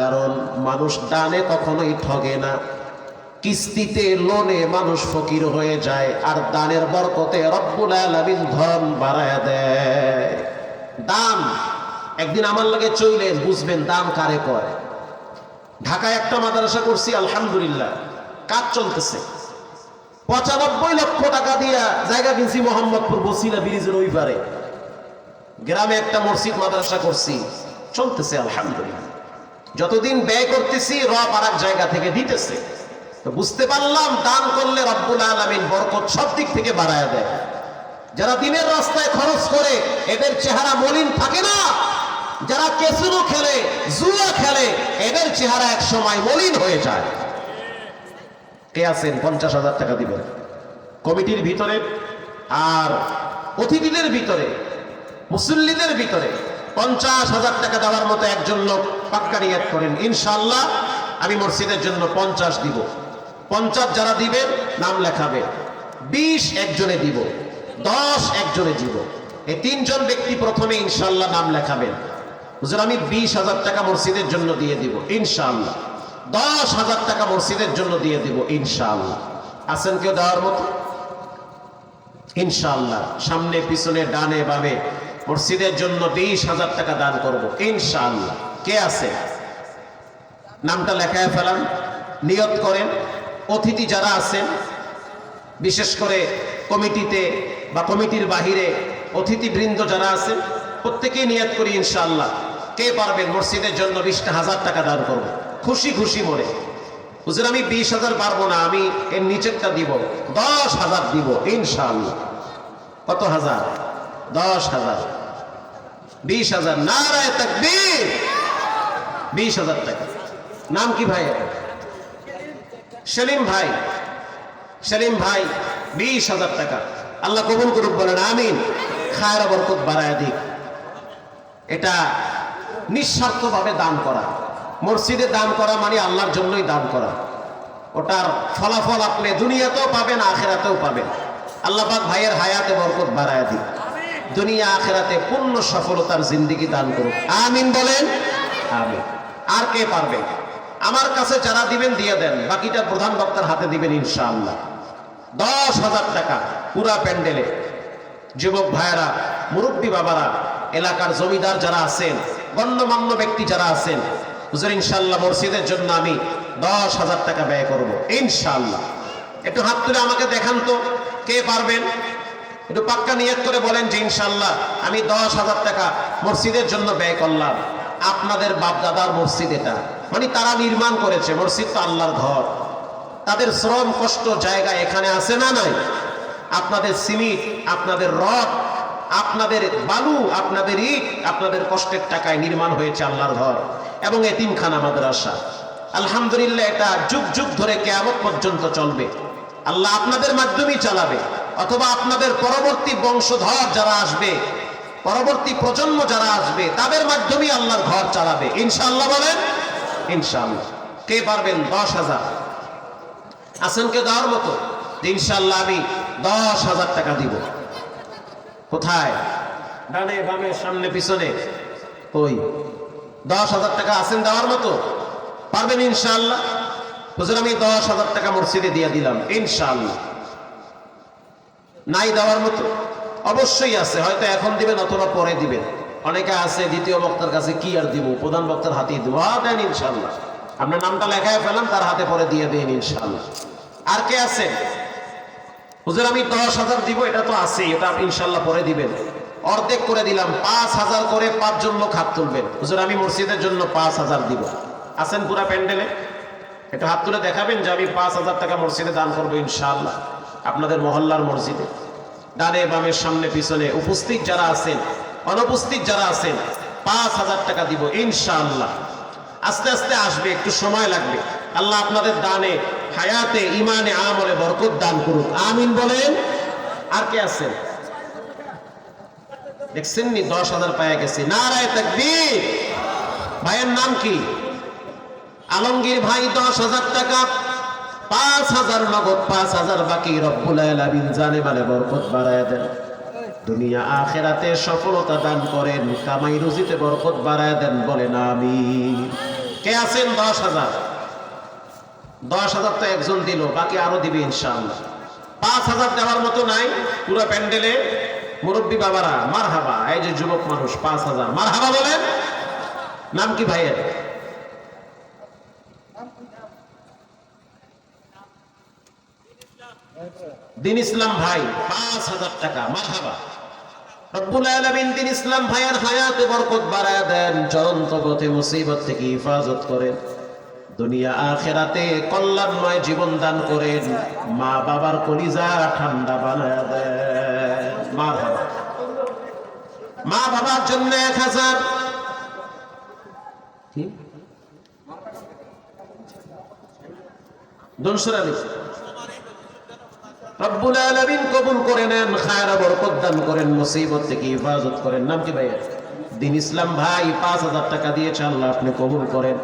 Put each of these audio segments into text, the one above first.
কারণ মানুষ দানে কখনোই ঠগে না। কিস্তিতে, লোনে মানুষ ফকির হয়ে যায় আর দানের বরকতে রব্বুল আলামিন ধন বাড়ায় দেয়। দান একদিন আমার লাগে চইলেন বুঝবেন দান কারে কয়। ঢাকায় একটা মাদ্রাসা করছি, আলহামদুলিল্লাহ, কাজ চলতেছে। পঁচানব্বই লক্ষ টাকা দিয়া জায়গা কিনছি মোহাম্মদপুর বসিলা ব্রিজের ওই পারে। গ্রামে একটা মসজিদ মাদ্রাসা করছি, চলতেছে, আলহামদুলিল্লাহ। যতদিন ব্যয় করতেছি, রব আর জায়গা থেকে দিতেছে। তো বুঝতে পারলাম, দান করলে রব্বুল আলমিন বরকত সব দিক থেকে বাড়ায় দেয়। যারা দিনের রাস্তায় খরচ করে, এদের চেহারা মলিন থাকে না। যারা কেসিনো খেলে, জুয়া খেলে, এদের চেহারা এক সময় মলিন হয়ে যায়। কে আছেন? পঞ্চাশ হাজার টাকা দিবেন। কমিটির ভিতরে আর অতিথিদের ভিতরে, মুসল্লিদের ভিতরে পঞ্চাশ হাজার টাকা দেওয়ার মতো একজন লোক পাক্কা নিয়াত করেন ইনশাল্লাহ আমি মসজিদের জন্য পঞ্চাশ দিব। পঞ্চাশ যারা দিবেন নাম লেখাবে। বিশ একজনে দিব, দশ একজনে দিব। এই তিনজন ব্যক্তি প্রথমে ইনশাল্লাহ নাম লেখাবেন। হুজুর, আমি বিশ হাজার টাকা মসজিদের জন্য দিয়ে দিব ইনশাল্লাহ দশ হাজার টাকা মসজিদের জন্য দিয়ে দিব ইনশাল্লাহ আছেন কেউ দেওয়ার মতো? ইনশাল্লাহ সামনে, পিছনে, ডানে, বামে মসজিদের জন্য বিশ হাজার টাকা দান করব। ইনশাআল্লাহ। কে আছে? নামটা লেখায় ফেলান। নিয়ত করেন। অতিথি যারা আছেন, বিশেষ করে কমিটিতে বা কমিটির বাহিরে অতিথিবৃন্দ যারা আছেন, প্রত্যেকেই নিয়ত করি ইনশাআল্লাহ। কে পারবেন মসজিদের জন্য বিশটা হাজার টাকা দান করব? খুশি খুশি মরে হুজুর, আমি বিশ হাজার পারব না, আমি এর নিচেরটা দিব। দশ হাজার দিব ইনশাআল্লাহ। কত হাজার? দশ হাজার। বিশ হাজার। নারায় তাকবীর। বিশ হাজার টাকা। নাম কি ভাই? সেলিম ভাই। সেলিম ভাই, বিশ হাজার টাকা। আল্লাহ কবুল করুক, বলেন আমিন। খায়রা বরকত বাড়ায় দিক। এটা নিঃস্বার্থভাবে দান করা। মসজিদে দান করা মানে আল্লাহর জন্যই দান করা। ওটার ফলাফল আপনি দুনিয়াতেও পাবেন, আখেরাতেও পাবেন। আল্লাহ পাক ভাইয়ের হায়াতে বরকত বাড়ায় দিক। দুনিয়া আখেরাতে পূর্ণ সফলতার জিন্দিগি দান করুক। আমিন বলেন? আমিন। আর কে পারবে? আমার কাছে যারা দিবেন, দিয়ে দেন। বাকিটা প্রধান বক্তার হাতে দিবেন ইনশাআল্লাহ। দশ হাজার টাকা পুরা প্যান্ডেলে। যুবক ভাইয়েরা, মুরব্বী বাবারা, এলাকার জমিদার যারা আছেন, গণ্যমান্য ব্যক্তি যারা আছেন, হুজুর ইনশাল্লাহ মসজিদের জন্য আমি দশ হাজার টাকা ব্যয় করব। ইনশাল্লাহ একটু হাত তুলে আমাকে দেখান তো, কে পারবেন? একটু পাক্কা নিয়ত করে বলেন যে ইনশাল্লাহ আমি দশ হাজার টাকা মসজিদের জন্য ব্যয় করলাম। আপনাদের বাপ দাদার মসজিদ এটা। মানে তারা নির্মাণ করেছে, মসজিদ তো আল্লাহর ঘর। তাদের শ্রম কষ্ট জায়গা এখানে আছে না নাই? আপনাদের সিমিট আপনাদের রথ আপনাদের বালু, আপনাদের ইট, আপনাদের কষ্টের টাকায় নির্মাণ হয়েছে আল্লাহর ঘর এবং এতিমখানা মাদ্রাসা। আলহামদুলিল্লাহ এটা যুগ যুগ ধরে কেয়ামত পর্যন্ত চলবে। আল্লাহ আপনাদের মাধ্যমেই চালাবে। অথবা আপনাদের পরবর্তী বংশধর যারা আসবে, পরবর্তী প্রজন্ম যারা আসবে, তাদের মাধ্যমেই আল্লাহর ঘর চালাবে। ইনশাআল্লাহ বলেন, ইনশাআল্লাহ। কে পারবেন? দশ হাজার। আছেন কে দেওয়ার মতো? যে ইনশাআল্লাহ আমি দশ হাজার টাকা দিব। কোথায়? ডানে, বামে, সামনে, পিছনে। ওই, দশ হাজার টাকা আছেন দেওয়ার মতো? পারবেন ইনশাআল্লাহ? হুজুর, আমি দশ হাজার টাকা মসজিদে দিয়ে দিলাম। ইনশাআল্লাহ। নাই দেওয়ার মতো। অবশ্যই আছে, হয়তো এখন দিবেন অথবা পরে দিবেন। অনেকে আছে দ্বিতীয় বক্তার কাছে কি আর দিব, প্রধান বক্তার হাতেই দিব। হ্যাঁ দেন ইনশাল্লাহ আপনার নামটা লেখায় ফেলাম তার হাতে পরে দিয়ে দিন ইনশাল্লাহ আর কে আছে? হুজুর, আমি দশ হাজার দিব, এটা তো আছে এটা ইনশাল্লাহ পরে দিবেন। অর্ধেক করে দিলাম, পাঁচ হাজার করে পাঁচজন লোক হাত তুলবেন। হুজুর, আমি মসজিদের জন্য পাঁচ হাজার দিব। আছেন পুরা প্যান্ডেলে? এটা হাত তুলে দেখাবেন যে আমি পাঁচ হাজার টাকা মসজিদে দান করব ইনশাআল্লাহ। আপনাদের মহল্লার মসজিদে। ডানে বামের সামনে পিছনে উপস্থিত যারা আছেন, অনুপস্থিত যারা আছেন, পাঁচ হাজার টাকা দিব ইনশাআল্লাহ। আস্তে আস্তে আসবে, একটু সময় লাগবে। আল্লাহ আপনাদের দানে, হায়াতে ইমানে আমলে বরকত দান করুন আমিন বলেন। আর কে আছেন? দেখছেন নি? দশ হাজার পায়ে গেছি। নারায় তাকবীর। ভাইয়ের নাম কি? আলমগীর ভাই, দশ হাজার টাকা। পাঁচ হাজার নগদ, পাঁচ হাজার বাকি রব্বুল জানে মানে বরকত বাড়ায় দেন। দুনিয়া আখেরাতে সফলতা দান করেন, কামাই রুজিতে বরকত বাড়ায় দেন, বলেন আমি কে আছেন? দশ হাজার। দশ হাজার তো একজন দিল, বাকি আরও দিবে ইনশাআল্লাহ। পাঁচ হাজার দেওয়ার মতো নাই, পুরো প্যান্ডেলে মুরব্বী বাবারা মার হাবা এই যে যুবক মানুষ, পাঁচ হাজার। মার হাবা বলেন? নাম কি ভাইয়ের? দিন ইসলাম ভাই, পাঁচ হাজার টাকা মার হাবা রব্বুল মুসিবত থেকে হিফাজত করেন। আখেরাতে জীবন দান করেন, মা বাবার ঠান্ডা বানায় হাবা মা বাবার জন্য এক হাজার। রব্বুল আলামিন কবুল করে নেন, খায়রা বরকত দান করেন, মুসিবত থেকে হিফাজত করেন। নাম কি ভাইয়া? দিন ইসলাম ভাই, পাঁচ হাজার টাকা দিয়েছে, আল্লাহ আপনি কবুল করেন।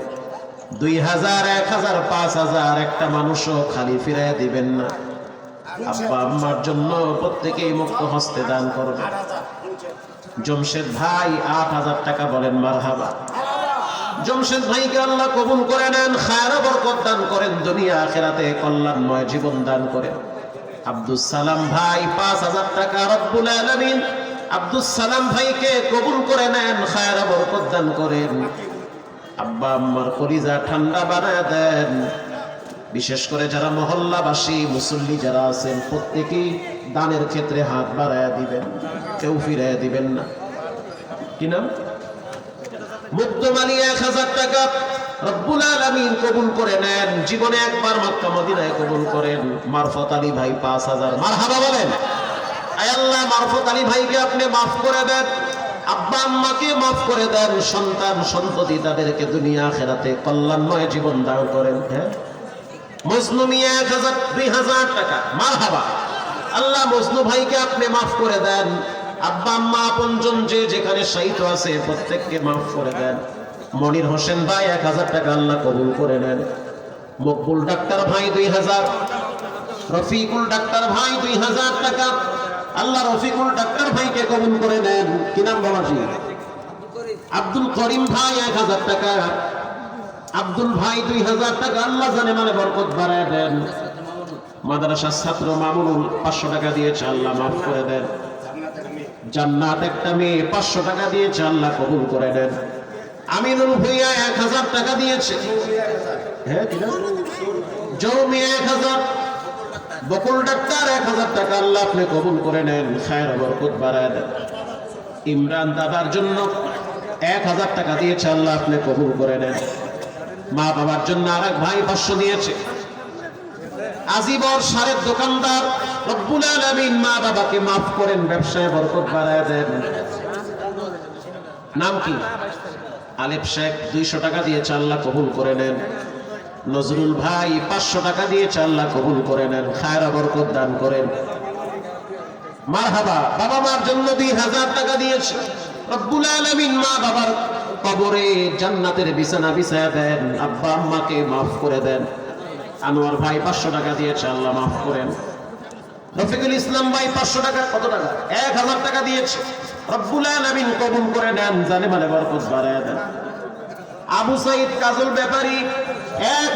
দুই হাজার, এক হাজার, পাঁচ হাজার, একটা মানুষও খালি ফিরাই দিবেন না। আব্বা আম্মার জন্য প্রত্যেকেই মুক্ত হস্তে দান করবে। জমশেদ ভাই, আট হাজার টাকা বলেন, মারহাবা। জমশেদ ভাইকে আল্লাহ কবুল করে নেন, খায়রা বরকত দান করেন, দুনিয়া আখেরাতে কল্যাণময় জীবন দান করেন। আব্দুল সালাম ভাই, পাঁচ হাজার টাকা রব্বুল আলমিন। আব্দুল সালাম ভাইকে কবুল করে নেন, খায়রা বরকত দান করেন। আব্বা, আম্মার কলিজা ঠান্ডা বানায় দেন। বিশেষ করে যারা মহল্লাবাসী, মুসল্লি যারা আছেন, প্রত্যেকেই দানের ক্ষেত্রে হাত বাড়ায় দিবেন, কেউ ফিরাইয়া দিবেন না। কি নাম? মুক্তমালি এক হাজার টাকা। রব্বুল আলামিন কবুল করে নেন। জীবনে একবার মক্কা, মদিনায় কবুল করেন। মারফত আলী ভাই পাঁচ হাজার। মারহাবা বলেন। আল্লাহ, মারফত আলী ভাইকে আপনি মাফ করে দেন। আব্বা আম্মাকে মাফ করে দেন। সন্তান সন্ততি তাদেরকে দুনিয়া খেরাতে কল্যাণময় জীবন দান করেন। হ্যাঁ? মজনু এক হাজার, দুই হাজার টাকা। মারহাবা। আল্লাহ মজনু ভাইকে আপনি মাফ করে দেন। আব্বা আম্মা আপনজন যে যেখানে শায়িত আছে, প্রত্যেককে মাফ করে দেন। মনির হোসেন ভাই এক হাজার টাকা আল্লাহ কবুল করে নেন। মকবুল ডাক্তার ভাই দুই হাজার। রফিকুল ডাক্তার ভাই দুই হাজার টাকা। আল্লাহ রফিকুল ডাক্তার ভাইকে কবুল করে নেন। কি নাম বাবাজি আব্দুল করিম ভাই এক হাজার টাকা। আব্দুল ভাই দুই হাজার টাকা, আল্লাহ জানে মানে বরকত বাড়ায় দেন। মাদ্রাসার ছাত্র মামুনুল পাঁচশো টাকা দিয়েছে, আল্লাহ মাফ করে দেন। জান্নাত একটা মেয়ে পাঁচশো টাকা দিয়েছে, আল্লাহ কবুল করে নেন আমিনুল ভুইয়া এক হাজার টাকা দিয়েছে। হ্যাঁ? জৌমি এক হাজার, বকুল ডাক্তার এক হাজার টাকা। আল্লাহ আপনি কবুল করে নেন, খায়ের বরকত বাড়ায় দেন। ইমরান দাদার জন্য এক হাজার টাকা দিয়েছে, আল্লাহ আপনি কবুল করে নেন। মা বাবার জন্য আর এক ভাই পাঁচশো দিয়েছে। আজিবর সারের দোকানদার রব্বুল আলামিন মা বাবাকে মাফ করেন, ব্যবসায় বরকত বাড়ায় দেন। নাম কি? আলেপ শেখ দুইশো টাকা দিয়েছে, আল্লাহ কবুল করে নেন। নজরুল ভাই পাঁচশো টাকা দিয়েছে, আল্লাহ কবুল করে নেন। খায়রা বরকত দান করেন। মারহাবা, বাবা মার জন্য দুই হাজার টাকা দিয়েছে। রব্বুল আলামিন মা বাবার কবরে জান্নাতের বিছানা বিছায়া দেন, আব্বা আম্মাকে মাফ করে দেন। আনোয়ার ভাই পাঁচশো টাকা দিয়েছে, আল্লাহ মাফ করেন। রফিকুল ইসলাম ভাই পাঁচশো টাকা, কত টাকা? এক হাজার টাকা দিয়েছে। রব্বুল কবুল করে নেন, জানে মানে বাড়ায় দেন। আবু সাইদ কাজল ব্যাপারী, এক